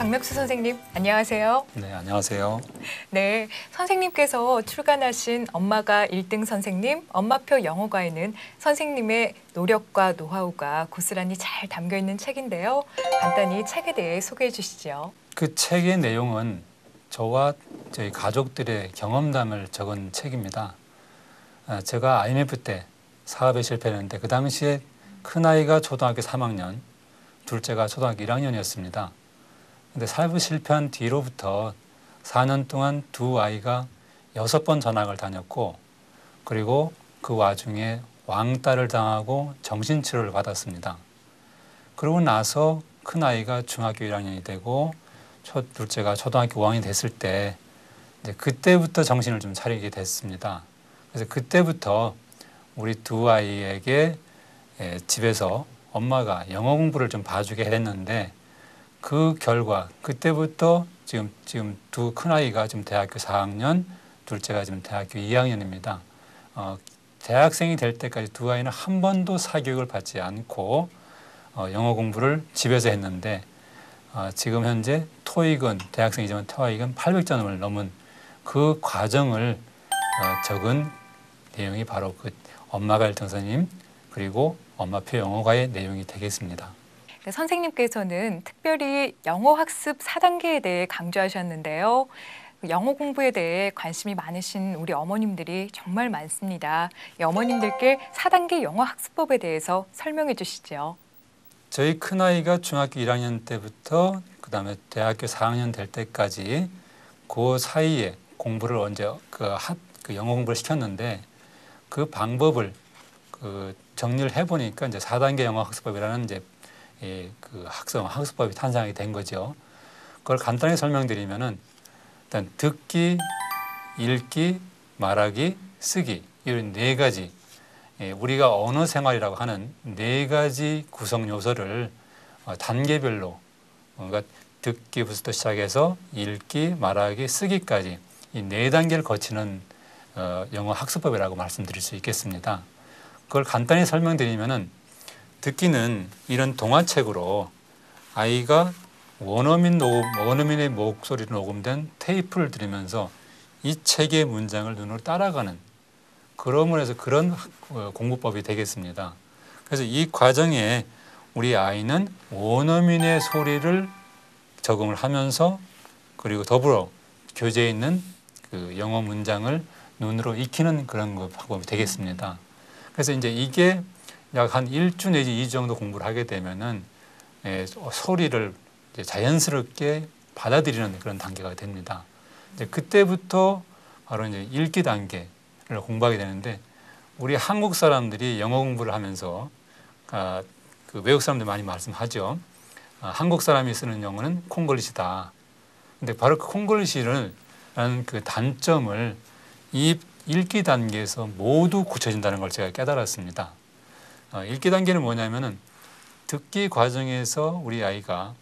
박명수 선생님, 안녕하세요. 네, 안녕하세요. 네, 선생님께서 출간하신 엄마가 1등 선생님, 엄마표 영어과에는 선생님의 노력과 노하우가 고스란히 잘 담겨 있는 책인데요. 간단히 책에 대해 소개해 주시죠. 그 책의 내용은 저와 저희 가족들의 경험담을 적은 책입니다. 아, 제가 IMF 때 사업에 실패했는데 그 당시에 큰아이가 초등학교 3학년, 둘째가 초등학교 1학년이었습니다. 근데 사업 실패한 뒤로부터 4년 동안 두 아이가 여섯 번 전학을 다녔고 그리고 그 와중에 왕따를 당하고 정신치료를 받았습니다. 그러고 나서 큰 아이가 중학교 1학년이 되고 초, 둘째가 초등학교 5학년이 됐을 때 그때부터 정신을 좀 차리게 됐습니다. 그래서 그때부터 우리 두 아이에게 예, 집에서 엄마가 영어 공부를 좀 봐주게 했는데 그 결과 그때부터 지금 지금 두 큰 아이가 지금 대학교 4학년, 둘째가 지금 대학교 2학년입니다. 어, 대학생이 될 때까지 두 아이는 한 번도 사교육을 받지 않고 어, 영어 공부를 집에서 했는데 어, 지금 현재 토익은 대학생이지만 토익은 800점을 넘은 그 과정을 어, 적은 내용이 바로 그 엄마가 일등 선생님 그리고 엄마표 영어과의 내용이 되겠습니다. 네, 선생님께서는 특별히 영어 학습 4단계에 대해 강조하셨는데요. 영어 공부에 대해 관심이 많으신 우리 어머님들이 정말 많습니다. 이 어머님들께 4단계 영어 학습법에 대해서 설명해 주시죠. 저희 큰아이가 중학교 1학년 때부터 그다음에 대학교 4학년 될 때까지 그 사이에 공부를 언제 그, 하, 그 영어 공부를 시켰는데 그 방법을 그 정리를 해보니까 이제 4단계 영어 학습법이라는 이제 예, 그 학습 학습법이 탄생하게 된 거죠. 그걸 간단히 설명드리면은 일단 듣기, 읽기, 말하기, 쓰기 이런 네 가지 예, 우리가 언어 생활이라고 하는 네 가지 구성 요소를 어, 단계별로 그러니까 듣기부터 시작해서 읽기, 말하기, 쓰기까지 이 네 단계를 거치는 어, 영어 학습법이라고 말씀드릴 수 있겠습니다. 그걸 간단히 설명드리면은 듣기는 이런 동화책으로 아이가 원어민 녹음, 원어민의 목소리로 녹음된 테이프를 들으면서 이 책의 문장을 눈으로 따라가는 그러므로 해서 그런 어, 공부법이 되겠습니다. 그래서 이 과정에 우리 아이는 원어민의 소리를 적응을 하면서 그리고 더불어 교재에 있는 그 영어 문장을 눈으로 익히는 그런 방법이 되겠습니다. 그래서 이제 이게 약 한 일주 내지 이 주 정도 공부를 하게 되면은 예, 소리를 자연스럽게 받아들이는 그런 단계가 됩니다. 이제 그때부터 바로 이제 읽기 단계를 공부하게 되는데 우리 한국 사람들이 영어 공부를 하면서 아, 그 외국 사람들 많이 말씀하죠. 아, 한국 사람이 쓰는 영어는 콩글리시다. 근데 바로 그 콩글리시를 라는 그 단점을 이 읽기 단계에서 모두 굳혀진다는 걸 제가 깨달았습니다. 어, 읽기 단계는 뭐냐면은 듣기 과정에서 우리 아이가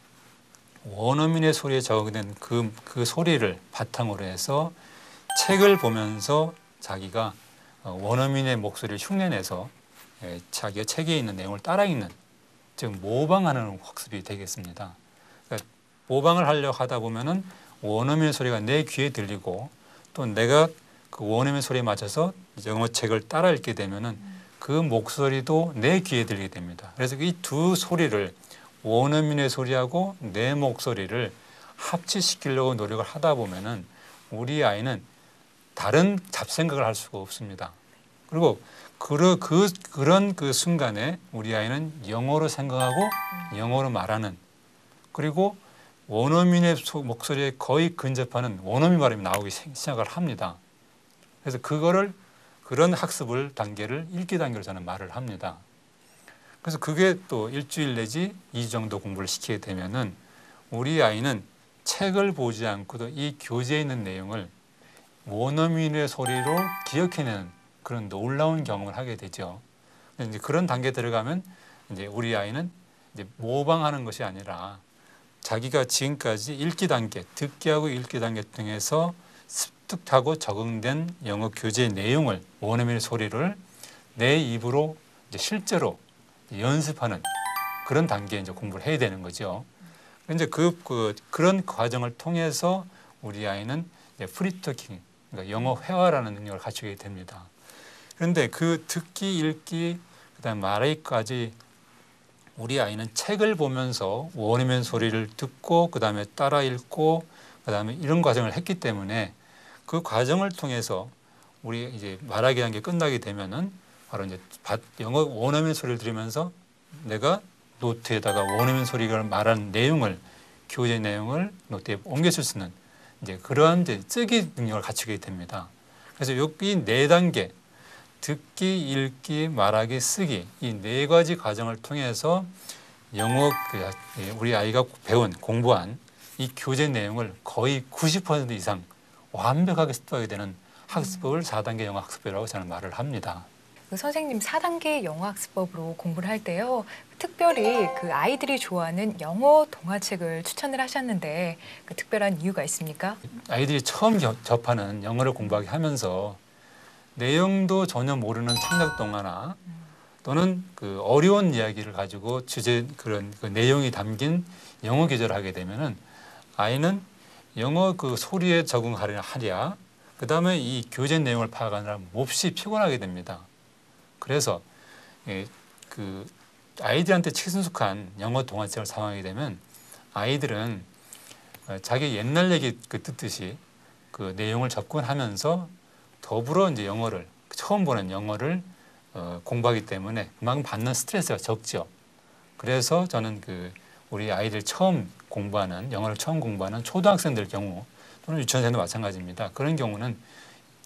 원어민의 소리에 적응된 그, 그 소리를 바탕으로 해서 책을 보면서 자기가 어, 원어민의 목소리를 흉내내서 예, 자기가 책에 있는 내용을 따라 읽는 즉 모방하는 학습이 되겠습니다. 그러니까 모방을 하려 하다 보면은 원어민의 소리가 내 귀에 들리고 또 내가 그 원어민 소리에 맞춰서 영어 책을 따라 읽게 되면은 그 목소리도 내 귀에 들리게 됩니다. 그래서 이 두 소리를 원어민의 소리하고 내 목소리를 합치시키려고 노력을 하다 보면은 우리 아이는 다른 잡생각을 할 수가 없습니다. 그리고 그, 그, 그런 그 순간에 우리 아이는 영어로 생각하고 영어로 말하는 그리고 원어민의 목소리에 거의 근접하는 원어민 발음이 나오기 시작을 합니다. 그래서 그거를 그런 학습을 단계를 읽기 단계로 저는 말을 합니다. 그래서 그게 또 일주일 내지 이 정도 공부를 시키게 되면은 우리 아이는 책을 보지 않고도 이 교재에 있는 내용을 원어민의 소리로 기억해내는 그런 놀라운 경험을 하게 되죠. 이제 그런 단계 들어가면 이제 우리 아이는 이제 모방하는 것이 아니라 자기가 지금까지 읽기 단계, 듣기하고 읽기 단계 등에서 습득하고 적응된 영어 교재 내용을 원어민의 소리를 내 입으로 실제로 연습하는 그런 단계에 이제 공부를 해야 되는 거죠. 이제 그, 그 그런 과정을 통해서 우리 아이는 프리토킹, 그러니까 영어 회화라는 능력을 갖추게 됩니다. 그런데 그 듣기, 읽기, 그다음 말하기까지 우리 아이는 책을 보면서 원어민 소리를 듣고 그다음에 따라 읽고 그다음에 이런 과정을 했기 때문에 그 과정을 통해서 우리 이제 말하기라는 게 끝나게 되면은 바로 이제 바- 영어 원어민 소리를 들으면서 내가 노트에다가 원어민 소리가 말하는 내용을 교재 내용을 노트에 옮겨줄 수 있는 이제 그러한 이제 쓰기 능력을 갖추게 됩니다. 그래서 여기 네 단계 듣기, 읽기, 말하기, 쓰기 이 네 가지 과정을 통해서 영어 그 예, 우리 아이가 배운 공부한 이 교재 내용을 거의 90% 이상 완벽하게 습득하게 되는 학습법을 4단계 영어 학습법이라고 저는 말을 합니다. 그 선생님 4단계 영어 학습법으로 공부를 할 때요. 특별히 그 아이들이 좋아하는 영어 동화책을 추천을 하셨는데 그 특별한 이유가 있습니까? 아이들이 처음 겨- 접하는 영어를 공부하게 하면서 내용도 전혀 모르는 창작 동화나 또는 그 어려운 이야기를 가지고 주제 그런 그 내용이 담긴 영어 교재를 하게 되면은 아이는 영어 그 소리에 적응하려 하랴 그 다음에 이 교재 내용을 파악하느라 몹시 피곤하게 됩니다. 그래서 예, 그 아이들한테 친숙한 영어 동화책을 사용하게 되면 아이들은 어, 자기 옛날 얘기 그 듣듯이 그 내용을 접근하면서 더불어 이제 영어를 처음 보는 영어를 어, 공부하기 때문에 그만큼 받는 스트레스가 적죠. 그래서 저는 그 우리 아이들 처음 공부하는 영어를 처음 공부하는 초등학생들 경우 또는 유치원생도 마찬가지입니다. 그런 경우는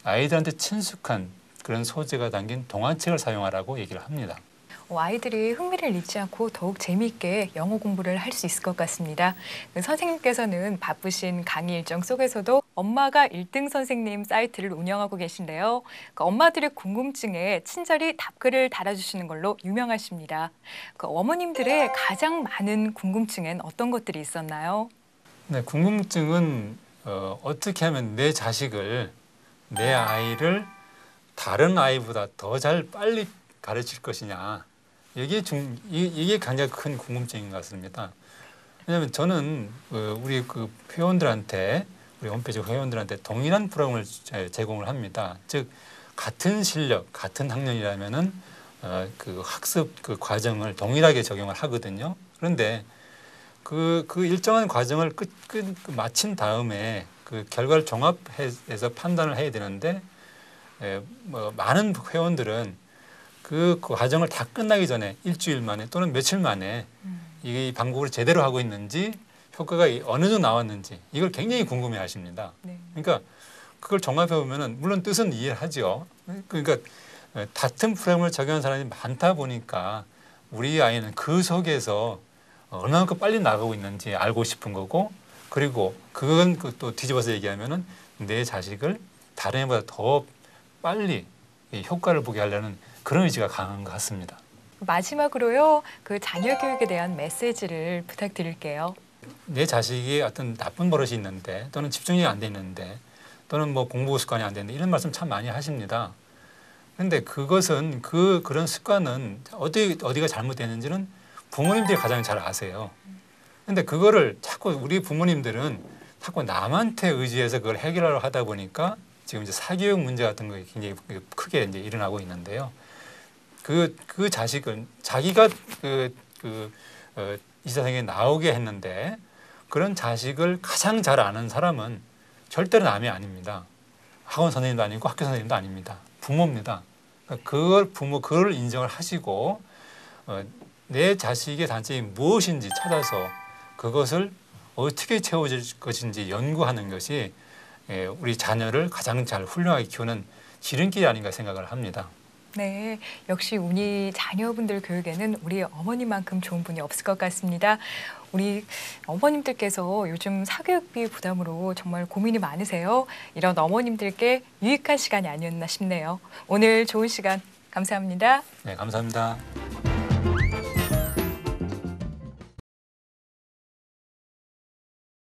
아이들한테 친숙한 그런 소재가 담긴 동화책을 사용하라고 얘기를 합니다. 어, 아이들이 흥미를 잃지 않고 더욱 재미있게 영어 공부를 할 수 있을 것 같습니다. 그 선생님께서는 바쁘신 강의 일정 속에서도 엄마가 1등 선생님 사이트를 운영하고 계신데요. 그 엄마들의 궁금증에 친절히 답글을 달아주시는 걸로 유명하십니다. 그 어머님들의 가장 많은 궁금증엔 어떤 것들이 있었나요? 네, 궁금증은 어, 어떻게 하면 내 자식을 내 아이를 다른 아이보다 더 잘 빨리 가르칠 것이냐 이게 중 이- 이게 가장 큰 궁금증인 것 같습니다. 왜냐하면 저는 어, 우리 그 회원들한테 우리 홈페이지 회원들한테 동일한 프로그램을 제- 제공을 합니다. 즉 같은 실력, 같은 학년이라면은 어, 그 학습 그 과정을 동일하게 적용을 하거든요. 그런데 그, 그 일정한 과정을 끝, 끝 마친 다음에 그 결과를 종합해서 판단을 해야 되는데 에, 뭐 많은 회원들은 그, 그 과정을 다 끝나기 전에 일주일 만에 또는 며칠 만에 이 방법을 제대로 하고 있는지 효과가 이- 어느 정도 나왔는지 이걸 굉장히 궁금해 하십니다. 네. 그러니까 그걸 종합해 보면은 물론 뜻은 이해를 하죠. 그러니까 에, 같은 프레임을 적용한 사람이 많다 보니까 우리 아이는 그 속에서 얼마나 빨리 나가고 있는지 알고 싶은 거고 그리고 그건 그또 뒤집어서 얘기하면은 내 자식을 다른 애보다 더 빨리 이 효과를 보게 하려는 그런 의지가 강한 것 같습니다. 마지막으로요. 그 자녀 교육에 대한 메시지를 부탁드릴게요. 내 자식이 어떤 나쁜 버릇이 있는데 또는 집중력이 안 돼 있는데 또는 뭐 공부 습관이 안 되는데 이런 말씀 참 많이 하십니다. 근데 그것은 그 그런 습관은 어디 어디가 잘못됐는지는 부모님들이 가장 잘 아세요. 근데 그거를 자꾸 우리 부모님들은 자꾸 남한테 의지해서 그걸 해결하려 하다 보니까 지금 이제 사교육 문제 같은 거 굉장히 크게 이제 일어나고 있는데요. 그, 그 자식은 자기가 그, 그, 어, 이 세상에 나오게 했는데 그런 자식을 가장 잘 아는 사람은 절대로 남이 아닙니다. 학원 선생님도 아니고 학교 선생님도 아닙니다. 부모입니다. 그러니까 그걸 부모 그걸 인정을 하시고 어, 내 자식의 단점이 무엇인지 찾아서 그것을 어떻게 채워질 것인지 연구하는 것이 예, 우리 자녀를 가장 잘 훌륭하게 키우는 지름길이 아닌가 생각을 합니다. 네, 역시 우리 자녀분들 교육에는 우리 어머니만큼 좋은 분이 없을 것 같습니다. 우리 어머님들께서 요즘 사교육비 부담으로 정말 고민이 많으세요. 이런 어머님들께 유익한 시간이 아니었나 싶네요. 오늘 좋은 시간 감사합니다. 네, 감사합니다.